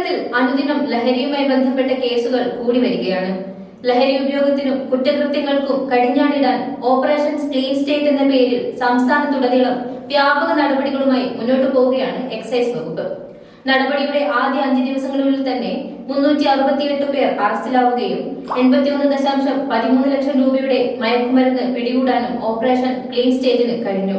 കേരളത്തിൽ അനുദിനം ലഹരിയുമായി ബന്ധപ്പെട്ട കേസുകൾ കൂടി വരികയാണ്. ലഹരി ഉപയോഗത്തിനും കുറ്റകൃത്യങ്ങൾക്കും കടിഞ്ഞാണിടാൻ ഓപ്പറേഷൻ ക്ലീൻ സ്റ്റേറ്റ് എന്ന പേരിൽ സംസ്ഥാനത്തുടനീളം വ്യാപക നടപടികളുമായി മുന്നോട്ടു പോവുകയാണ് എക്സൈസ് വകുപ്പ്. നടപടിയുടെ ആദ്യ അഞ്ച് ദിവസങ്ങളിൽ തന്നെ മുന്നൂറ്റി അറുപത്തിയെട്ട് പേർ അറസ്റ്റിലാവുകയും എൺപത്തിയൊന്ന് ദശാംശം പതിമൂന്ന് ലക്ഷം രൂപയുടെ മയക്കുമരുന്ന് പിടികൂടാനും ഓപ്പറേഷൻ ക്ലീൻ സ്റ്റേറ്റിന് കഴിഞ്ഞു.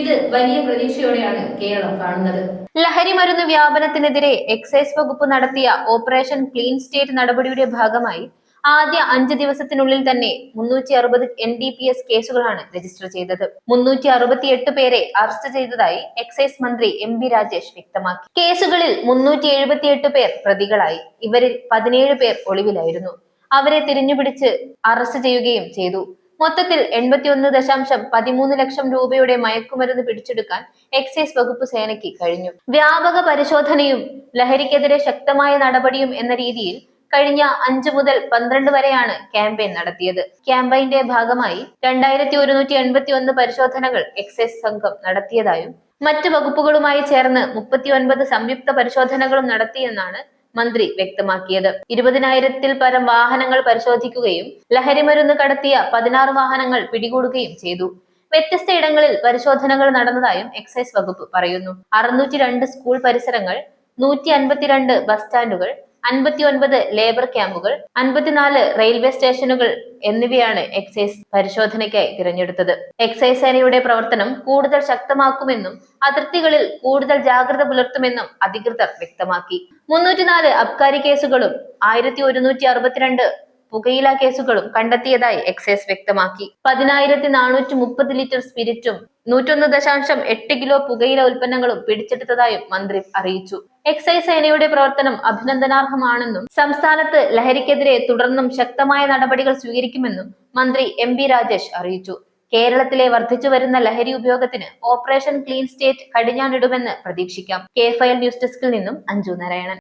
ഇത് വലിയ പ്രതീക്ഷയോടെയാണ് കേരളം കാണുന്നത്. ലഹരി മരുന്ന് വ്യാപനത്തിനെതിരെ എക്സൈസ് വകുപ്പ് നടത്തിയ ഓപ്പറേഷൻ ക്ലീൻ സ്റ്റേറ്റ് നടപടിയുടെ ഭാഗമായി ആദ്യ അഞ്ച് ദിവസത്തിനുള്ളിൽ തന്നെ മുന്നൂറ്റി അറുപത് എൻ ഡി പി എസ് കേസുകളാണ് രജിസ്റ്റർ ചെയ്തത്. മുന്നൂറ്റി അറുപത്തിയെട്ട് പേരെ അറസ്റ്റ് ചെയ്തതായി എക്സൈസ് മന്ത്രി എം ബി രാജേഷ് വ്യക്തമാക്കി. കേസുകളിൽ മുന്നൂറ്റി എഴുപത്തിയെട്ട് പേർ പ്രതികളായി. ഇവരിൽ പതിനേഴ് പേർ ഒളിവിലായിരുന്നു. അവരെ തിരിഞ്ഞുപിടിച്ച് അറസ്റ്റ് ചെയ്യുകയും ചെയ്തു. മൊത്തത്തിൽ എൺപത്തിയൊന്ന് ദശാംശം പതിമൂന്ന് ലക്ഷം രൂപയുടെ മയക്കുമരുന്ന് പിടിച്ചെടുക്കാൻ എക്സൈസ് വകുപ്പ് സേനയ്ക്ക് കഴിഞ്ഞു. വ്യാപക പരിശോധനയും ലഹരിക്കെതിരെ ശക്തമായ നടപടിയും എന്ന രീതിയിൽ കഴിഞ്ഞ അഞ്ചു മുതൽ പന്ത്രണ്ട് വരെയാണ് ക്യാമ്പയിൻ നടത്തിയത്. ക്യാമ്പയിന്റെ ഭാഗമായി രണ്ടായിരത്തി ഒരുന്നൂറ്റി എൺപത്തി ഒന്ന് പരിശോധനകൾ എക്സൈസ് സംഘം നടത്തിയതായും മറ്റ് വകുപ്പുകളുമായി ചേർന്ന് മുപ്പത്തി ഒൻപത് സംയുക്ത പരിശോധനകളും നടത്തിയെന്നാണ് മന്ത്രി വ്യക്തമാക്കിയത്. ഇരുപതിനായിരത്തിൽ പരം വാഹനങ്ങൾ പരിശോധിക്കുകയും ലഹരിമരുന്ന് കടത്തിയ പതിനാറ് വാഹനങ്ങൾ പിടികൂടുകയും ചെയ്തു. വ്യത്യസ്ത ഇടങ്ങളിൽ പരിശോധനകൾ നടന്നതായും എക്സൈസ് വകുപ്പ് പറയുന്നു. അറുന്നൂറ്റി രണ്ട് സ്കൂൾ പരിസരങ്ങൾ നൂറ്റി അൻപത്തിരണ്ട് ബസ് സ്റ്റാൻഡുകൾ അൻപത്തിയൊൻപത് ലേബർ ക്യാമ്പുകൾ അൻപത്തിനാല് റെയിൽവേ സ്റ്റേഷനുകൾ എന്നിവയാണ് എക്സൈസ് പരിശോധനയ്ക്കായി തിരഞ്ഞെടുത്തത്. എക്സൈസ് സേനയുടെ പ്രവർത്തനം കൂടുതൽ ശക്തമാക്കുമെന്നും അതിർത്തികളിൽ കൂടുതൽ ജാഗ്രത പുലർത്തുമെന്നും അധികൃതർ വ്യക്തമാക്കി. മുന്നൂറ്റിനാല് അബ്കാരി കേസുകളും ആയിരത്തി ഒരുന്നൂറ്റി അറുപത്തിരണ്ട് പുകയില കേസുകളും കണ്ടെത്തിയതായി എക്സൈസ് വ്യക്തമാക്കി. പതിനായിരത്തി നാനൂറ്റി മുപ്പത് ലിറ്റർ സ്പിരിറ്റും നൂറ്റൊന്ന് ദശാംശം എട്ട് കിലോ പുകയില ഉൽപ്പന്നങ്ങളും പിടിച്ചെടുത്തതായും മന്ത്രി അറിയിച്ചു. എക്സൈസ് സേനയുടെ പ്രവർത്തനം അഭിനന്ദനാർഹമാണെന്നും സംസ്ഥാനത്ത് ലഹരിക്കെതിരെ തുടർന്നും ശക്തമായ നടപടികൾ സ്വീകരിക്കുമെന്നും മന്ത്രി എം ബി രാജേഷ് അറിയിച്ചു. കേരളത്തിലെ വർദ്ധിച്ചു വരുന്ന ലഹരി ഉപയോഗത്തിന് ഓപ്പറേഷൻ ക്ലീൻ സ്റ്റേറ്റ് കടിഞ്ഞാണിടുമെന്ന് പ്രതീക്ഷിക്കാം. കെ ഫയൽ ന്യൂസ് ഡെസ്കിൽ നിന്നും അഞ്ജു നാരായണൻ.